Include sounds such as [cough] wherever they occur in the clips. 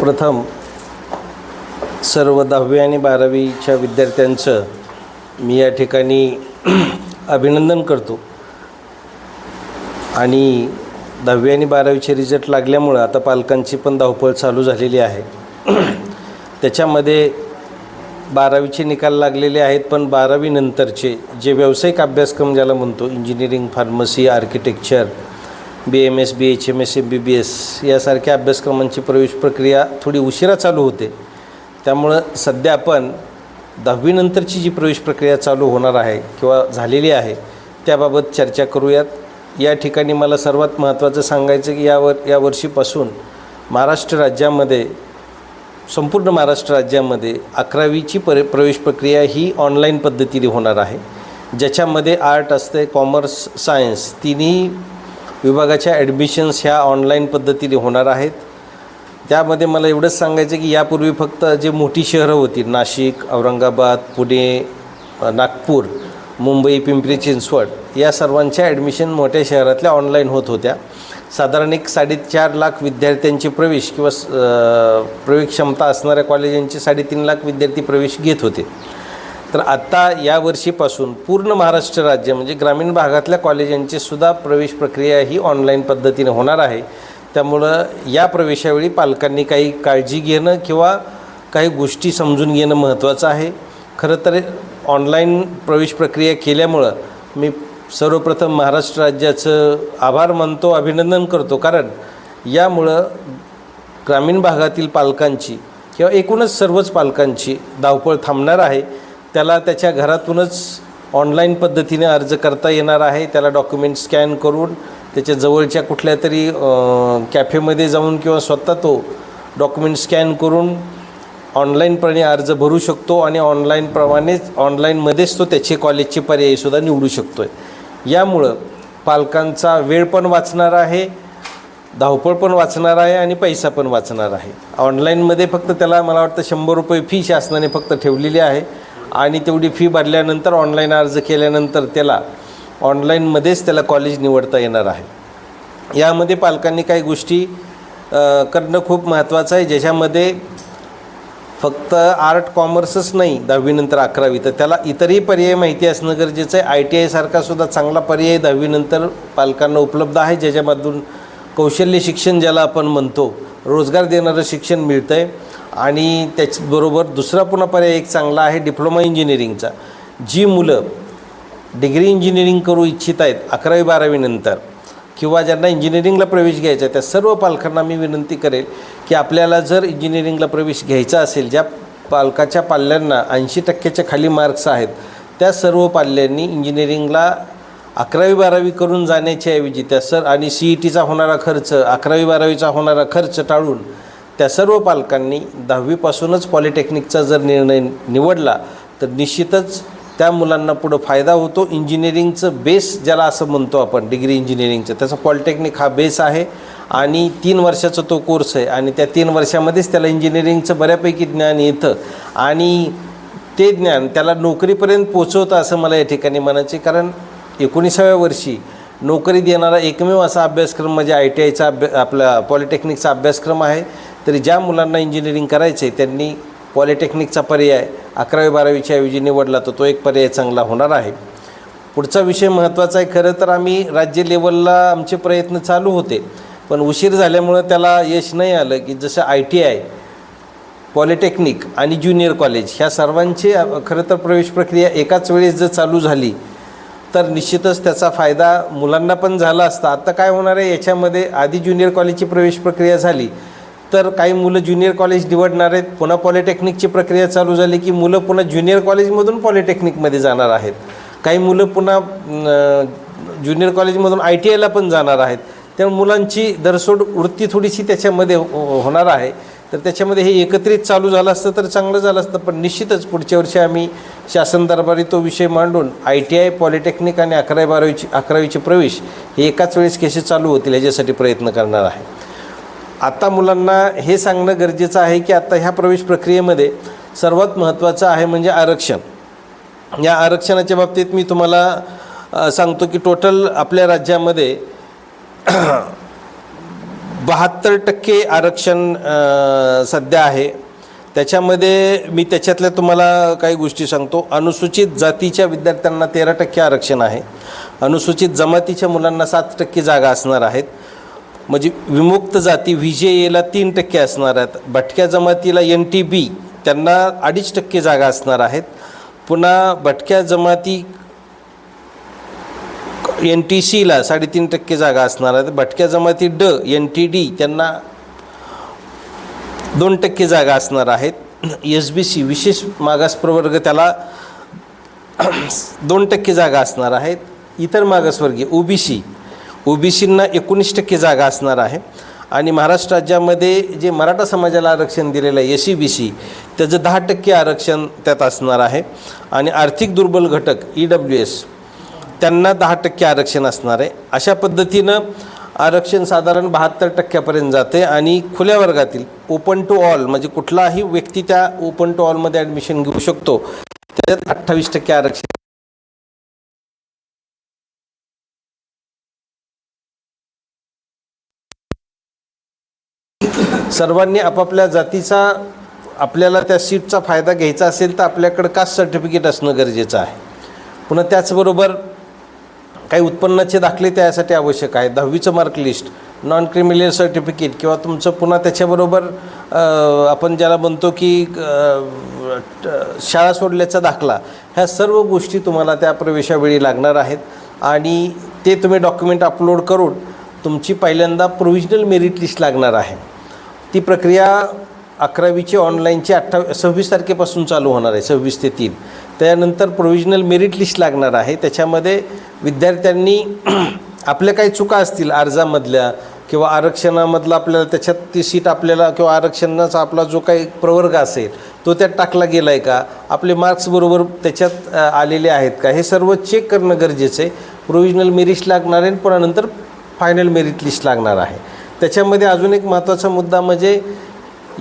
प्रथम सर्व दहावी आणि बारावीच्या विद्यार्थ्यांचं मी या ठिकाणी [clears throat] अभिनंदन करतो. आणि दहावी आणि बारावीचे रिझल्ट लागल्यामुळं आता पालकांची पण धावपळ चालू झालेली आहे. [clears throat] त्याच्यामध्ये बारावीचे निकाल लागलेले आहेत पण बारावीनंतरचे जे व्यावसायिक अभ्यासक्रम ज्याला म्हणतो engineering pharmacy architecture B M S B H M S M B B S यासारख्या अभ्यासक्रमांची प्रवेश प्रक्रिया थोडी उशिरा चालू होते. त्यामुळं सध्या आपण दहावीनंतरची जी प्रवेश प्रक्रिया चालू होणार आहे किंवा झालेली आहे त्याबाबत चर्चा करूयात. या ठिकाणी मला सर्वात महत्त्वाचं सांगायचं की यावर या वर्षीपासून महाराष्ट्र राज्यामध्ये संपूर्ण महाराष्ट्र राज्यामध्ये अकरावीची पर प्रवेश प्रक्रिया ही ऑनलाईन पद्धतीने होणार आहे. ज्याच्यामध्ये आर्ट असते कॉमर्स सायन्स तिन्ही विभागाच्या ॲडमिशन्स ह्या ऑनलाईन पद्धतीने होणार आहेत. त्यामध्ये मला एवढंच सांगायचं की यापूर्वी फक्त जे मोठी शहरं होती नाशिक औरंगाबाद पुणे नागपूर मुंबई पिंपरी चिंचवड या सर्वांच्या ॲडमिशन मोठ्या शहरातल्या ऑनलाईन होत होत्या. साधारण एक साडेचार लाख विद्यार्थ्यांचे प्रवेश किंवा स- प्रवेश क्षमता असणाऱ्या कॉलेजांचे साडेतीन लाख विद्यार्थी प्रवेश घेत होते. तर आत्ता या वर्षीपासून पूर्ण महाराष्ट्र राज्य म्हणजे ग्रामीण भागातल्या कॉलेजांची सुद्धा प्रवेश प्रक्रिया ही ऑनलाईन पद्धतीने होणार आहे. त्यामुळं या प्रवेशावेळी पालकांनी काही काळजी घेणं किंवा काही गोष्टी समजून घेणं महत्त्वाचं आहे. खरं तर ऑनलाईन प्रवेश प्रक्रिया केल्यामुळं मी सर्वप्रथम महाराष्ट्र राज्याचं आभार मानतो अभिनंदन करतो. कारण यामुळं ग्रामीण भागातील पालकांची किंवा एकूणच सर्वच पालकांची धावपळ थांबणार आहे. त्याला त्याच्या घरातूनच ऑनलाईन पद्धतीने अर्ज करता येणार आहे. त्याला डॉक्युमेंट स्कॅन करून त्याच्या जवळच्या कुठल्या तरी कॅफेमध्ये जाऊन किंवा स्वतः तो डॉक्युमेंट स्कॅन करून ऑनलाईनप्रमाणे अर्ज भरू शकतो आणि ऑनलाईनप्रमाणेच ऑनलाईनमध्येच तो त्याचे कॉलेजचे पर्यायसुद्धा निवडू शकतो आहे यामुळं पालकांचा वेळ पण वाचणार आहे धावपळ पण वाचणार आहे आणि पैसा पण वाचणार आहे. ऑनलाईनमध्ये फक्त त्याला मला वाटतं शंभर रुपये फी शासनाने फक्त ठेवलेली आहे. आणि तेवढी फी भरल्यानंतर ऑनलाईन अर्ज केल्यानंतर त्याला ऑनलाईनमध्येच त्याला कॉलेज निवडता येणार आहे. यामध्ये पालकांनी काही गोष्टी करणं खूप महत्त्वाचं आहे. ज्याच्यामध्ये फक्त आर्ट कॉमर्सच नाही दहावीनंतर अकरावी. तर त्याला इतरही पर्याय माहिती असणं गरजेचं आहे. आय टी आयसारखा सुद्धा चांगला पर्याय दहावीनंतर पालकांना उपलब्ध आहे. ज्याच्यामधून कौशल्य शिक्षण ज्याला आपण म्हणतो रोजगार देणारं शिक्षण मिळतं आहे आणि त्याचबरोबर दुसरा पुन्हा पर्याय एक चांगला आहे डिप्लोमा इंजिनिअरिंगचा. जी मुलं डिग्री इंजिनिअरिंग करू इच्छित आहेत अकरावी बारावीनंतर किंवा ज्यांना इंजिनिअरिंगला प्रवेश घ्यायचा आहे त्या सर्व पालकांना मी विनंती करेल की आपल्याला जर इंजिनिअरिंगला प्रवेश घ्यायचा असेल ज्या पालकाच्या पाल्यांना ऐंशी टक्क्याच्या खाली मार्क्स आहेत त्या सर्व पाल्यांनी इंजिनिअरिंगला अकरावी बारावी करून जाण्याच्या ऐवजी त्या सर आणि सी ई टीचा होणारा खर्च अकरावी बारावीचा होणारा खर्च टाळून त्या सर्व पालकांनी दहावीपासूनच पॉलिटेक्निकचा जर निर्णय निवडला तर निश्चितच त्या मुलांना पुढं फायदा होतो. इंजिनिअरिंगचं बेस ज्याला असं म्हणतो आपण डिग्री इंजिनिअरिंगचं त्याचा पॉलिटेक्निक हा बेस आहे आणि तीन वर्षाचा तो कोर्स आहे आणि त्या तीन वर्षामध्येच त्याला इंजिनिअरिंगचं बऱ्यापैकी ज्ञान येतं आणि ते ज्ञान त्याला नोकरीपर्यंत पोचवतं असं मला या ठिकाणी म्हणायचे कारण एकोणीसाव्या वर्षी नोकरी देणारा एकमेव असा अभ्यासक्रम म्हणजे आय टी आयचा अभ्या आपला पॉलिटेक्निकचा अभ्यासक्रम आहे. तरी ज्या मुलांना इंजिनिअरिंग करायचं आहे त्यांनी पॉलिटेक्निकचा पर्याय अकरावी बारावीच्या ऐवजी निवडला तर तो एक पर्याय चांगला होणार आहे. पुढचा विषय महत्त्वाचा आहे खरं तर आम्ही राज्य लेवलला आमचे प्रयत्न चालू होते पण उशीर झाल्यामुळं त्याला यश नाही आलं की जसं आय टी आय पॉलिटेक्निक आणि ज्युनियर कॉलेज ह्या सर्वांची खरं तर प्रवेश प्रक्रिया एकाच वेळेस जर चालू झाली तर निश्चितच त्याचा फायदा मुलांना पण झाला असता. आता काय होणार आहे याच्यामध्ये आधी ज्युनियर कॉलेजची प्रवेश प्रक्रिया झाली तर काही मुलं ज्युनियर कॉलेज निवडणार आहेत. पुन्हा पॉलिटेक्निकची प्रक्रिया चालू झाली की मुलं पुन्हा ज्युनियर कॉलेजमधून पॉलिटेक्निकमध्ये जाणार आहेत. काही मुलं पुन्हा ज्युनियर कॉलेजमधून आय टी आयला पण जाणार आहेत. त्यामुळे मुलांची दरसोड वृत्ती थोडीशी त्याच्यामध्ये हो, हो- होणार आहे. तर त्याच्यामध्ये हे एकत्रित चालू झालं असतं तर चांगलं झालं असतं पण निश्चितच पुढच्या वर्षी आम्ही शासन दरबारी तो विषय मांडून आय टी आय पॉलिटेक्निक आणि अकरावी बारावीची अकरावीचे प्रवेश हे एकाच वेळेस केसेस चालू होतील याच्यासाठी प्रयत्न करणार आहे. आता मुलांना हे सांगणं गरजेचं आहे की आता ह्या प्रवेश प्रक्रियेमध्ये सर्वात महत्त्वाचं आहे म्हणजे आरक्षण. या आरक्षणाच्या बाबतीत मी तुम्हाला सांगतो की टोटल आपल्या राज्यामध्ये [clears throat] बहात्तर टक्के आरक्षण सध्या आहे. त्याच्यामध्ये मी त्याच्यातल्या तुम्हाला काही गोष्टी सांगतो. अनुसूचित जातीच्या विद्यार्थ्यांना तेरा टक्के आरक्षण आहे. अनुसूचित जमातीच्या मुलांना सात टक्के जागा असणार आहेत. म्हणजे विमुक्त जाती व्ही जे एला तीन टक्के असणार आहेत. भटक्या जमातीला एन टी बी त्यांना अडीच टक्के जागा असणार आहेत. पुन्हा भटक्या जमाती एन टी सीला साडेतीन टक्के जागा असणार आहेत. भटक्या जमाती ड एन टी डी त्यांना दोन टक्के जागा असणार आहेत. एस बी सी विशेष मागास प्रवर्ग त्याला दोन टक्के जागा असणार आहेत. इतर मागासवर्गीय O B C O B सींना एकोणीस टक्के जागा असणार आहे. आणि महाराष्ट्र राज्यामध्ये जे मराठा समाजाला आरक्षण दिलेलं आहे एस सी बी सी त्याचं दहा टक्के आरक्षण त्यात असणार आहे. आणि आर्थिक दुर्बल घटक ई डब्ल्यू एस त्यांना दहा टक्के आरक्षण असणार आहे. अशा पद्धतीनं आरक्षण साधारण बहात्तर टक्क्यापर्यंत जाते आणि खुल्या वर्गातील ओपन टू ऑल म्हणजे कुठलाही व्यक्ती त्या ओपन टू ऑलमध्ये ॲडमिशन घेऊ शकतो. त्याच्यात अठ्ठावीस टक्के आरक्षण सर्वांनी आपापल्या जातीचा आपल्याला त्या सीटचा फायदा घ्यायचा असेल तर आपल्याकडं कास्ट सर्टिफिकेट असणं गरजेचं आहे. पुन्हा त्याचबरोबर काही उत्पन्नाचे दाखले त्यासाठी आवश्यक आहे. दहावीचं mark list non criminal certificate किंवा तुमचं पुन्हा त्याच्याबरोबर आपण ज्याला म्हणतो की शाळा सोडल्याचा दाखला ह्या सर्व गोष्टी तुम्हाला त्या प्रवेशावेळी लागणार आहेत. आणि ते तुम्ही डॉक्युमेंट अपलोड करून तुमची पहिल्यांदा प्रोव्हिजनल मेरिट लिस्ट लागणार आहे. ती प्रक्रिया अकरावीची ऑनलाईनची अठ्ठावी सव्वीस तारखेपासून चालू होणार आहे सव्वीस ते तीन. त्यानंतर प्रोव्हिजनल मेरिट लिस्ट लागणार आहे. त्याच्यामध्ये विद्यार्थ्यांनी [clears throat] आपल्या काही चुका असतील अर्जामधल्या किंवा आरक्षणामधला आपल्याला त्याच्यात ती सीट आपल्याला किंवा आरक्षणाचा आपला जो काही प्रवर्ग असेल तो त्यात टाकला गेला आहे का? आपले मार्क्स बरोबर त्याच्यात आलेले आहेत का? हे सर्व चेक करणं गरजेचं आहे. प्रोव्हिजनल मेरिट लागणार आहे आणि पुन्हा नंतर फायनल मेरिट लिस्ट लागणार आहे. त्याच्यामध्ये अजून एक महत्त्वाचा मुद्दा म्हणजे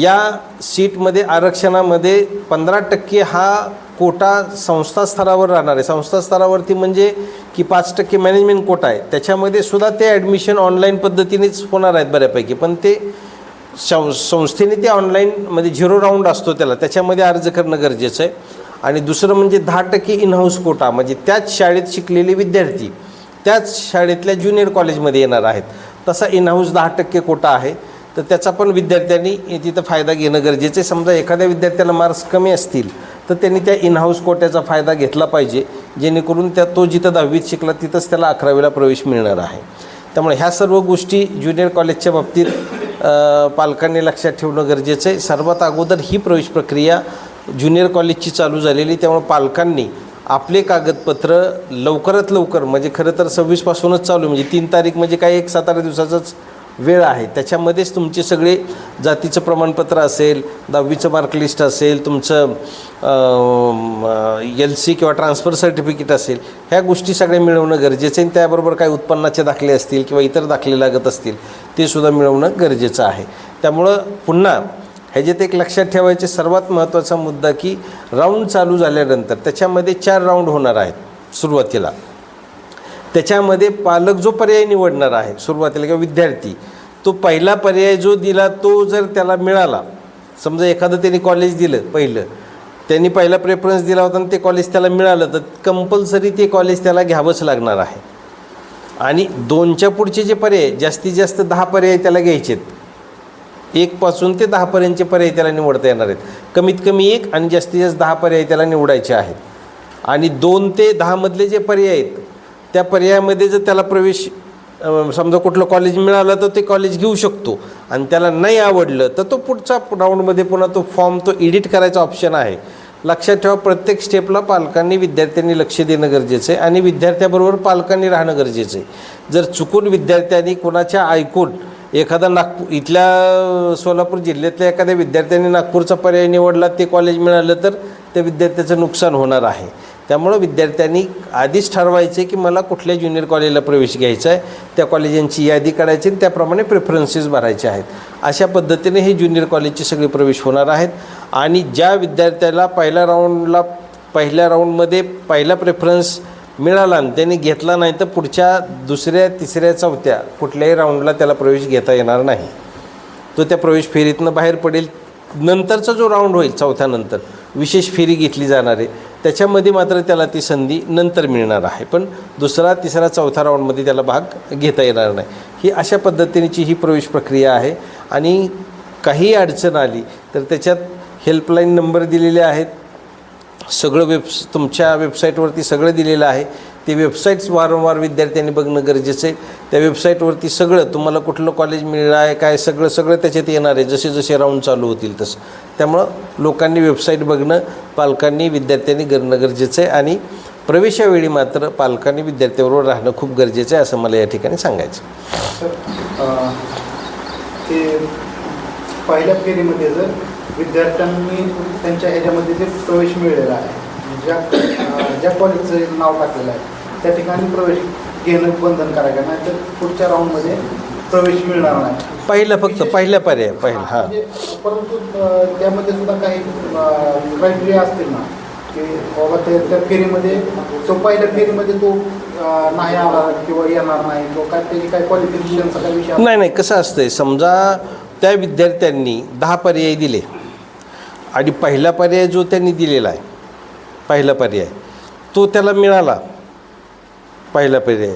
या सीटमध्ये आरक्षणामध्ये पंधरा टक्के हा कोटा संस्था स्तरावर राहणार आहे. संस्था स्तरावरती म्हणजे की पाच टक्के मॅनेजमेंट कोटा आहे. त्याच्यामध्ये सुद्धा ते ॲडमिशन ऑनलाईन पद्धतीनेच होणार आहेत बऱ्यापैकी. पण ते सं संस्थेने ते ऑनलाईन म्हणजे झिरो राऊंड असतो त्याला. त्याच्यामध्ये अर्ज करणं गरजेचं आहे. आणि दुसरं म्हणजे दहा टक्के इन हाऊस कोटा. म्हणजे त्याच शाळेत शिकलेले विद्यार्थी त्याच शाळेतल्या ज्युनियर कॉलेजमध्ये येणार आहेत. तसा इन हाऊस दहा टक्के कोटा आहे. तर त्याचा पण विद्यार्थ्यांनी तिथं फायदा घेणं गरजेचं आहे. समजा एखाद्या विद्यार्थ्याला मार्क्स कमी असतील तर त्यांनी त्या इन हाऊस कोट्याचा फायदा घेतला पाहिजे. जेणेकरून त्या तो जिथं दहावीत शिकला तिथंच त्याला अकरावीला प्रवेश मिळणार आहे. त्यामुळे ह्या सर्व गोष्टी ज्युनियर कॉलेजच्या बाबतीत पालकांनी लक्षात ठेवणं गरजेचं आहे. सर्वात अगोदर ही प्रवेश प्रक्रिया ज्युनियर कॉलेजची चालू झालेली त्यामुळे पालकांनी आपले कागदपत्र लवकरात लवकर म्हणजे खरं तर सव्वीसपासूनच चालू आहे. म्हणजे तीन तारीख म्हणजे काही एक सात आठ दिवसाचाच वेळ आहे त्याच्यामध्येच तुमचे सगळे जातीचं प्रमाणपत्र असेल दहावीचं मार्कलिस्ट असेल तुमचं एल सी किंवा ट्रान्सफर सर्टिफिकेट असेल ह्या गोष्टी सगळ्या मिळवणं गरजेचं आहे आणि त्याबरोबर काही उत्पन्नाचे दाखले असतील किंवा इतर दाखले लागत असतील ते सुद्धा मिळवणं गरजेचं आहे त्यामुळं पुन्हा ह्याच्यात एक लक्षात ठेवायचे सर्वात महत्त्वाचा मुद्दा की राऊंड चालू झाल्यानंतर त्याच्यामध्ये चार राऊंड होणार आहेत सुरुवातीला. त्याच्यामध्ये पालक जो पर्याय निवडणार आहे सुरुवातीला किंवा विद्यार्थी तो पहिला पर्याय जो दिला तो जर त्याला मिळाला समजा एखादं त्यांनी कॉलेज दिलं पहिलं त्यांनी पहिला प्रेफरन्स दिला होता आणि ते कॉलेज त्याला मिळालं तर कंपल्सरी ते कॉलेज त्याला घ्यावंच लागणार आहे. आणि दोनच्या पुढचे जे पर्याय जास्तीत जास्त दहा पर्याय त्याला घ्यायचेत एकपासून ते दहापर्यंतचे पर्याय त्याला निवडता येणार आहेत. कमीत कमी एक आणि जास्तीत जास्त दहा पर्याय त्याला निवडायचे आहेत. आणि दोन ते दहामधले जे पर्याय आहेत त्या पर्यायामध्ये जर त्याला प्रवेश समजा कुठलं कॉलेज मिळालं तर ते कॉलेज घेऊ शकतो. आणि त्याला नाही आवडलं तर तो पुढचा राऊंडमध्ये पुन्हा तो फॉर्म तो एडिट करायचा ऑप्शन आहे. लक्षात ठेवा प्रत्येक स्टेपला पालकांनी विद्यार्थ्यांनी लक्ष देणं गरजेचं आहे आणि विद्यार्थ्याबरोबर पालकांनी राहणं गरजेचं आहे. जर चुकून विद्यार्थ्यांनी कोणाच्या ऐकून एखादा नागपूर इथल्या सोलापूर जिल्ह्यातल्या एखाद्या विद्यार्थ्याने नागपूरचा पर्याय निवडला ते कॉलेज मिळालं तर त्या विद्यार्थ्याचं नुकसान होणार आहे. त्यामुळं विद्यार्थ्यांनी आधीच ठरवायचे की मला कुठल्या ज्युनियर कॉलेजला प्रवेश घ्यायचा आहे त्या कॉलेजांची यादी काढायची आणि त्याप्रमाणे प्रेफरन्सेस भरायचे आहेत. अशा पद्धतीने हे ज्युनियर कॉलेजचे सगळे प्रवेश होणार आहेत. आणि ज्या विद्यार्थ्याला पहिल्या राऊंडला पहिल्या राऊंडमध्ये पहिला प्रेफरन्स मिळाला आणि त्याने घेतला नाही तर पुढच्या दुसऱ्या तिसऱ्या चौथ्या कुठल्याही राऊंडला त्याला प्रवेश घेता येणार नाही. तो त्या प्रवेश फेरीतनं बाहेर पडेल. नंतरचा जो राऊंड होईल चौथ्यानंतर विशेष फेरी घेतली जाणार आहे. त्याच्यामध्ये मात्र त्याला ती संधी नंतर मिळणार आहे. पण दुसरा तिसरा चौथा राऊंडमध्ये त्याला भाग घेता येणार नाही. ही अशा पद्धतीची ही प्रवेश प्रक्रिया आहे. आणि काही अडचण आली तर त्याच्यात हेल्पलाईन नंबर दिलेले आहेत. सगळं वेब्स तुमच्या वेबसाईटवरती सगळं दिलेलं आहे. ते वेबसाईट्स वारंवार विद्यार्थ्यांनी बघणं गरजेचं आहे. त्या वेबसाईटवरती सगळं तुम्हाला कुठलं कॉलेज मिळलं आहे काय सगळं सगळं त्याच्यात येणार आहे. जसे जसे राऊंड चालू होतील तसं. त्यामुळं लोकांनी वेबसाईट बघणं पालकांनी विद्यार्थ्यांनी करणं गरजेचं आहे आणि प्रवेशावेळी मात्र पालकांनी विद्यार्थ्याबरोबर राहणं खूप गरजेचं आहे असं मला या ठिकाणी सांगायचं ते पहिल्या फेरीमध्ये जर विद्यार्थ्यांनी त्यांच्या ह्याच्यामध्ये जे प्रवेश मिळलेला आहे ज्या ज्या कॉलेजचं नाव टाकलेलं आहे त्या ठिकाणी प्रवेश घेणं बंधनकारक आहे. नाहीतर पुढच्या राऊंडमध्ये प्रवेश मिळणार नाही. पहिलं फक्त पहिल्या पर्याय पहिला हां. म्हणजे परंतु अ, त्यामध्ये सुद्धा काही क्रायटेरिया असतील ना की बाबा त्या त्या फेरीमध्ये तो पहिल्या फेरीमध्ये तो अ, नाही आला किंवा येणार नाही किंवा काय त्याची काय क्वालिफिकेशनचा काय विषय नाही नाही कसं असतंय समजा त्या विद्यार्थ्यांनी दहा पर्याय दिले. आणि पहिला पर्याय जो त्यांनी दिलेला आहे पहिला पर्याय तो त्याला मिळाला. पहिला पर्याय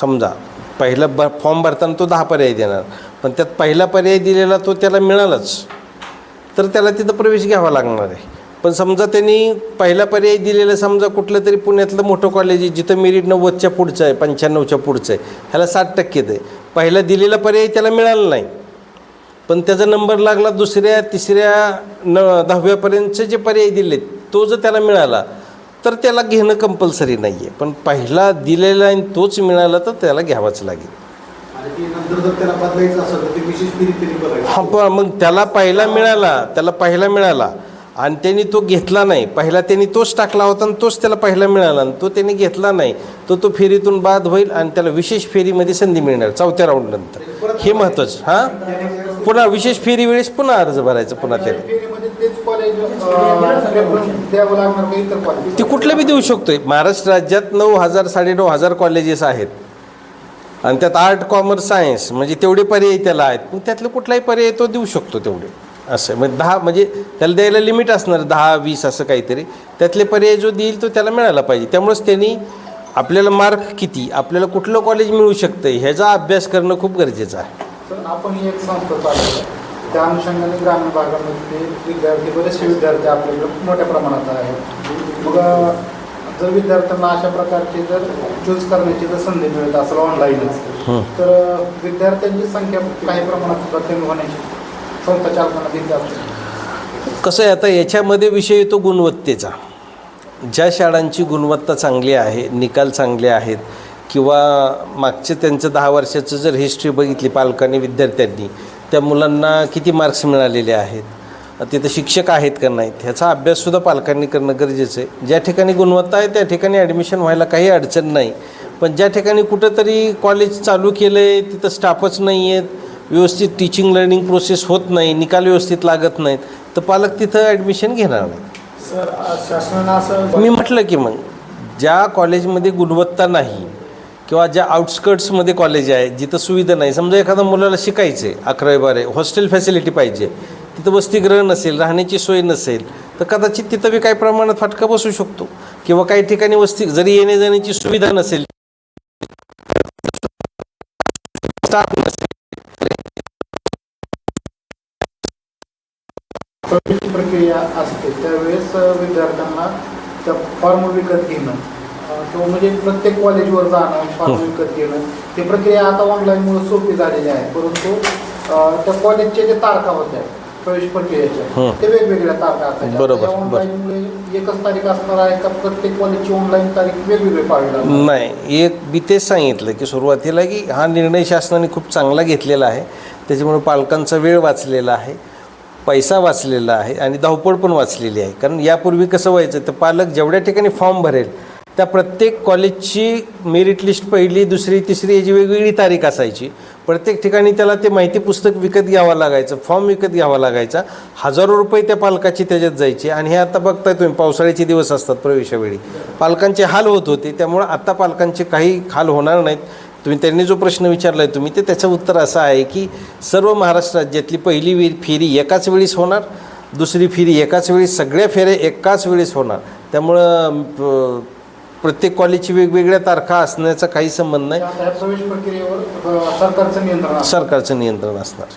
समजा पहिला ब फॉर्म भरताना तो दहा पर्याय देणार पण त्यात पहिला पर्याय दिलेला तो त्याला मिळालाच. तर त्याला तिथं प्रवेश घ्यावा लागणार आहे. पण समजा त्यांनी पहिला पर्याय दिलेला समजा कुठलं तरी पुण्यातलं मोठं कॉलेज आहे जिथं मेरिट नव्वदच्या पुढचं आहे पंच्याण्णवच्या पुढचं आहे ह्याला साठ टक्के आहे पहिला दिलेला पर्याय त्याला मिळाला नाही. पण त्याचा नंबर लागला दुसऱ्या तिसऱ्या न दहाव्यापर्यंतचे जे पर्याय दिलेत तो जर त्याला मिळाला तर त्याला घेणं कंपल्सरी नाही आहे पण पहिला दिलेला आणि तोच मिळाला तर त्याला घ्यावाच लागेल. तर हा पण मग त्याला पहिला मिळाला त्याला पहिला मिळाला आणि त्यांनी तो घेतला नाही. पहिला त्यांनी तोच टाकला होता आणि तोच त्याला पहिला मिळाला आणि तो त्यांनी घेतला नाही. तो तो फेरीतून बाद होईल आणि त्याला विशेष फेरीमध्ये संधी मिळणार चौथ्या राऊंडनंतर हे महत्त्वाचं हां? पुन्हा विशेष फेरी वेळेस पुन्हा अर्ज भरायचा पुन्हा त्याने फेरीमध्ये तेच कॉलेज प्रेफरन्स द्यावं लागणार का इतर कॉलेज ती कुठल्या बी देऊ शकतोय. महाराष्ट्र राज्यात नऊ हजार साडेनऊ हजार कॉलेजेस आहेत. आणि त्यात आर्ट कॉमर्स सायन्स म्हणजे तेवढे पर्याय त्याला आहेत. पण त्यातलं कुठलाही पर्याय तो देऊ शकतो तेवढे. असं म्हणजे दहा म्हणजे त्याला द्यायला लिमिट असणार दहा वीस असं काहीतरी. त्यातले पर्याय जो देईल तो त्याला मिळाला पाहिजे. त्यामुळेच त्यांनी आपल्याला मार्क किती आपल्याला कुठलं कॉलेज मिळू शकतं ह्याचा अभ्यास करणं खूप गरजेचं आहे. तर आपण ही एक संस्था चालवतो. त्या अनुषंगाने ग्रामीण भागामध्ये विद्यार्थी बरेचसे विद्यार्थी आपल्याकडे मोठ्या प्रमाणात आहेत. मग जर विद्यार्थ्यांना अशा प्रकारची जर चूज करण्याची जर संधी मिळत असेल ऑनलाईनच हं. तर विद्यार्थ्यांची संख्या काही प्रमाणात सुद्धा कमी होण्याची संस्था चालताना दिसते असते. कसं आहे आता याच्यामध्ये विषय येतो गुणवत्तेचा. ज्या शाळांची गुणवत्ता चांगली आहे निकाल चांगले आहेत किंवा मागचे त्यांचं दहा वर्षाचं जर हिस्ट्री बघितली पालकांनी विद्यार्थ्यांनी त्या मुलांना किती मार्क्स मिळालेले आहेत? तिथं शिक्षक आहेत का नाहीत? ह्याचा अभ्याससुद्धा पालकांनी करणं गरजेचं आहे. ज्या ठिकाणी गुणवत्ता आहे त्या ठिकाणी ॲडमिशन व्हायला काही अडचण नाही. पण ज्या ठिकाणी कुठंतरी कॉलेज चालू केलं आहे तिथं स्टाफच नाही आहेत व्यवस्थित टीचिंग लर्निंग प्रोसेस होत नाही निकाल व्यवस्थित लागत नाहीत तर पालक तिथं ॲडमिशन घेणार नाही मी म्हटलं की मग ज्या कॉलेजमध्ये गुणवत्ता नाही किंवा ज्या आउटस्कर्ट्समध्ये कॉलेज आहे जिथं सुविधा नाही. समजा एखाद्या मुलाला शिकायचं आहे अकरावी बारावी हॉस्टेल फॅसिलिटी पाहिजे तिथं वसतिगृह नसेल राहण्याची सोय नसेल तर कदाचित तिथं बी काही प्रमाणात फाटका बसू शकतो. किंवा काही ठिकाणी वस्ती जरी येणे जाण्याची सुविधा नसेल स्टाफ नसेल प्रवेश प्रक्रिया असते त्यावेळेस विद्यार्थ्यांना त्या फॉर्म विकत घेणं. किंवा म्हणजे प्रत्येक कॉलेजवर जाणं फॉर्म विकत घेणं ही प्रक्रिया आता ऑनलाईनमुळे सोपी झालेली आहे. परंतु अ, त्या कॉलेजच्या ज्या तारखा होत्या प्रवेश प्रक्रियेच्या हं. ते वेगवेगळ्या तारखा असायच्या. बरोबर, ऑनलाईनमुळे एकच तारीख असणार आहे का प्रत्येक कॉलेजची ऑनलाईन तारीख वेगवेगळी पाळली? नाही एक मी तेच सांगितलं की सुरुवातीला की हा निर्णय शासनाने खूप चांगला घेतलेला आहे. त्याच्यामुळे पालकांचा वेळ वाचलेला आहे पैसा वाचलेला आहे आणि धावपळ पण वाचलेली आहे. कारण यापूर्वी कसं व्हायचं तर पालक जेवढ्या ठिकाणी फॉर्म भरेल त्या प्रत्येक कॉलेजची मेरिट लिस्ट पहिली दुसरी तिसरी याची वेगवेगळी तारीख असायची. प्रत्येक ठिकाणी त्याला ते माहिती पुस्तक विकत घ्यावं लागायचं फॉर्म विकत घ्यावा लागायचा. हजारो रुपये त्या पालकाची त्याच्यात जायचे. आणि हे आता बघताय तुम्ही पावसाळ्याचे दिवस असतात प्रवेशावेळी. पालकांचे हाल होत होते त्यामुळं आता पालकांचे काही हाल होणार नाहीत. तुम्ही त्यांनी जो प्रश्न विचारला आहे तुम्ही ते त्याचं उत्तर असं आहे की सर्व महाराष्ट्र राज्यातली पहिली वे फेरी एकाच वेळीस होणार. दुसरी फेरी एकाच वेळी सगळ्या फेऱ्या एकाच वेळेस होणार. त्यामुळं प्रत्येक कॉलेजची वेगवेगळ्या तारखा असण्याचा काही संबंध नाही. सरकारचं नियंत्रण सरकारचं नियंत्रण असणार.